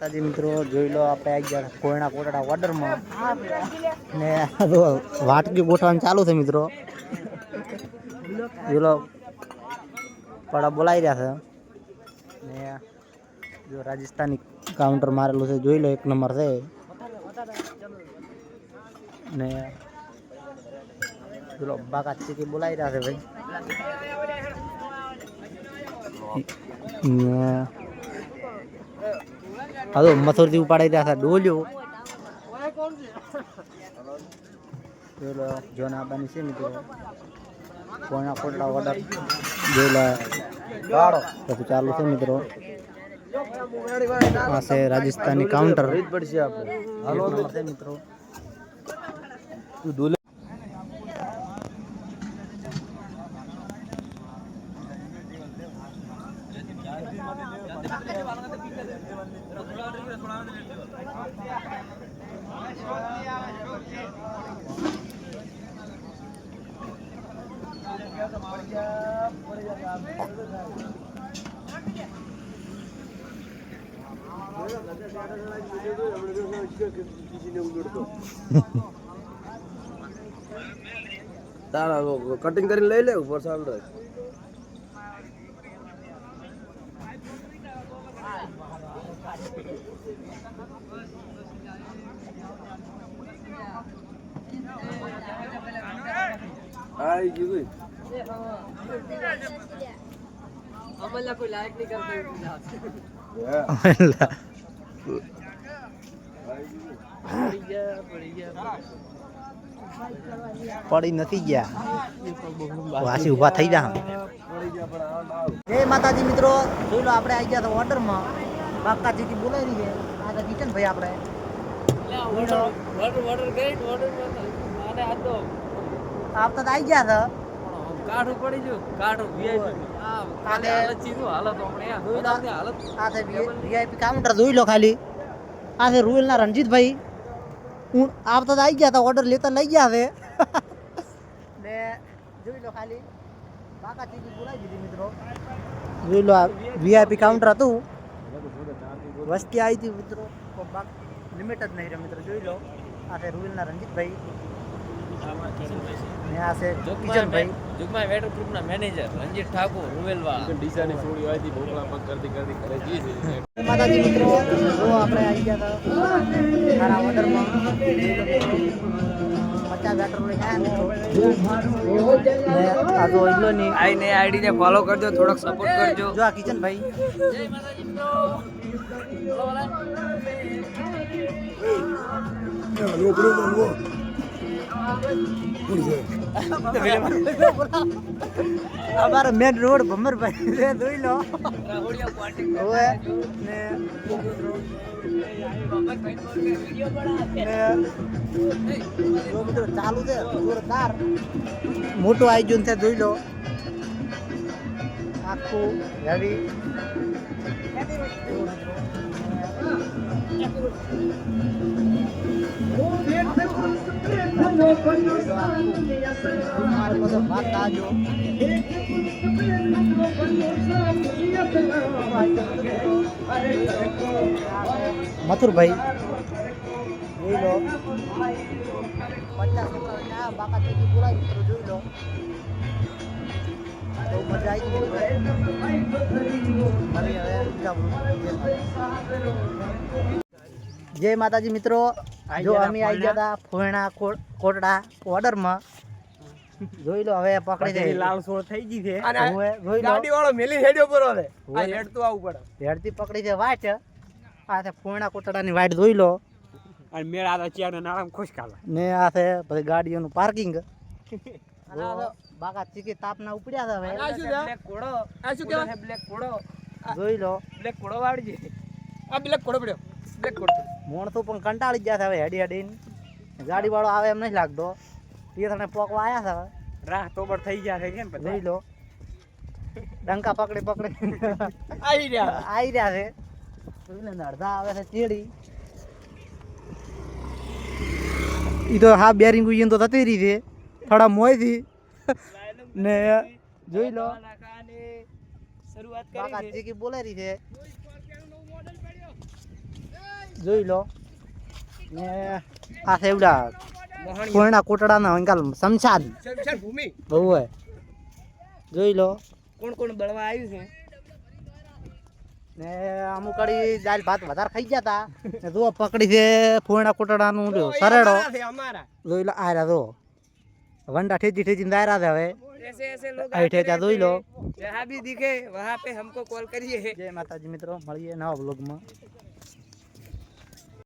તાજી મિત્રો, જોઈ લો આપણે આવી ગયા કોયણા કોટડા ઓર્ડરમાં ને આ જો વાટકી ગોઠવવાનું ચાલુ છે મિત્રો. જોઈ લો, પડા બોલાઈ રહ્યા છે. ને જો રાજસ્થાની કાઉન્ટર મારેલું છે, જોઈ લો એક નંબર છે. ને જોઈ લો, બાકા ચીકી બોલાઈ રહ્યા છે ભાઈ. ને હા તો મથુરથી ઉપાડી રહ્યા હતા ડોલ્યો જોઈ જોન આબાની છે મિત્રો કોઈના કોટડા ઓર્ડર જોઈ લો પછી ચાલુ છે મિત્રો આ છે રાજસ્થાની કાઉન્ટર પડશે આપણે છે મિત્રો તારા કટિંગ કરીને લઈ લે ઉપર સાંભળે. આઈ ગયું પડી નથી ગયા. વાસી ઊભા થઈ જા. જય માતાજી મિત્રો જોઈ લો આપણે આવી ગયા તો ઓર્ડરમાં બાકા ચીકી બોલાવી છે. આ તો કિચન ભાઈ આપણે? ઓર્ડર ઓર્ડર આવી ગયા ગયું કાઠું VIP. આ કાલે- હાલત તો હાલત ગયા યાર. જોઈ લો. હાલતની હાલત. આ છે વીઆઈપી કાઉન્ટર જોઈ લો ખાલી. આ છે રૂયલના રણજીતભાઈ. હું આપ તો આવી ગયા હતા ઓર્ડર લેતા લઈ ગયા છે. ને જોઈ લો ખાલી. બાકા ચીકી બોલાવી દીધી મિત્રો. જોઈ લો આ વીઆઈપી કાઉન્ટર હતું. વસ્તી આવી હતી મિત્રો. લિમિટ જ નહીં રહે મિત્રો. જોઈ લો. આ છે રૂયલના રણજીતભાઈ. ને આ છે કિશનભાઈ જુગમાય વેટર ગ્રુપના મેનેજર રંજીત ઠાકોર રૂવેલવા ડીસાની સોડી આવી ભોગલા પગ કરતી કરતી કરે જી છે માતાજી મિત્રો જો આપણે આવી ગયા હતા સારા ઓર્ડરમાં પચાસ બેટર લઈને આવ્યા મિત્રો આ તો એટલો નહીં આઈને આઈડીને ફોલો કરજો થોડોક સપોર્ટ કરજો જો આ કિચન ભાઈ જય માતાજી મિત્રો અમારો મેન રોડ ભમરભાઈ છે, જોઈ લો. ઓએ ને ચાલુ છે જોરદાર મોટું આયોજન છે, જોઈ લો. આખું હેવી. Thank આજો મથુરભાઈ. જોઈ લો પચાસ બાકા ચીકી બોલાવી મિત્રો જોઈ લો બહુ મજા આવી હવે જય માતાજી મિત્રો. જો અમે આવી ગયા હતા ફોયણા કોટ- કોટડા ઓર્ડરમાં. જોઈ લો હવે પકડી જાય. લાલ સોળ થઈ ગઈ છે. હવે જોઈ લો. ગાડી વાળો મેલી હેડ્યો પર હવે. આ હેડ તો આવું પડે. હેડતી પકડી છે વાટ. આ છે ફોયણા કોટડાની વાટ જોઈ લો. અને મેળ આ ચેર ને નાળામ ખુશ કાલા. ને આ છે પછી ગાડીઓનું પાર્કિંગ બાકા ચીકી તાપના ઉપડ્યા છે આ શું છે? બ્લેક કોડો આ શું કહેવાય? બ્લેક કોડો જોઈ લો. બ્લેક કોડો વાળજે આ બ્લેક કોડો પડ્યો. બ્લેક કોડો મોણસો પણ કંટાળી ગયા છે હવે હેડી હેડીને. ગાડી વાળો આવે એમ નહીં લાગતો. એ તને પોકવા આવ્યા છે રાહ તોબર થઈ ગયા છે કેમ જોઈ લો. ડંકા પકડી પકડી. આવી રહ્યા. આવી રહ્યા છે. અડધા આવે છે ચેડી. એ તો હા બેરિંગ ઉઈન તો થતી રહી છે. થોડા મોયથી ને જોઈ લો. શરૂઆત કરી છે. રહી છે. જોઈ લો. ને આ સેવડા કોયણા કોટડાના અંકાલ સમસાદ ભૂમિ બહુ હોય જોઈ લો કોણ કોણ બળવા આવ્યું છે ને અમુક અડી દાલ ભાત વધારે ખાઈ ગયા તા ને જુઓ પકડી છે ફોયણા કોટડાનું લ્યો સરેડો અમારા જોઈ લો આ રહ્યા જુઓ વંડા ઠેચી ઠેચીને દાયરા છે હવે ऐसे ऐसे लोग અહીં ઠેચા જોઈ લો जहाँ भी दिखे वहाँ पे हमको कॉल करिए જય માતાજી મિત્રો મળીએ નવા બ્લોગમાં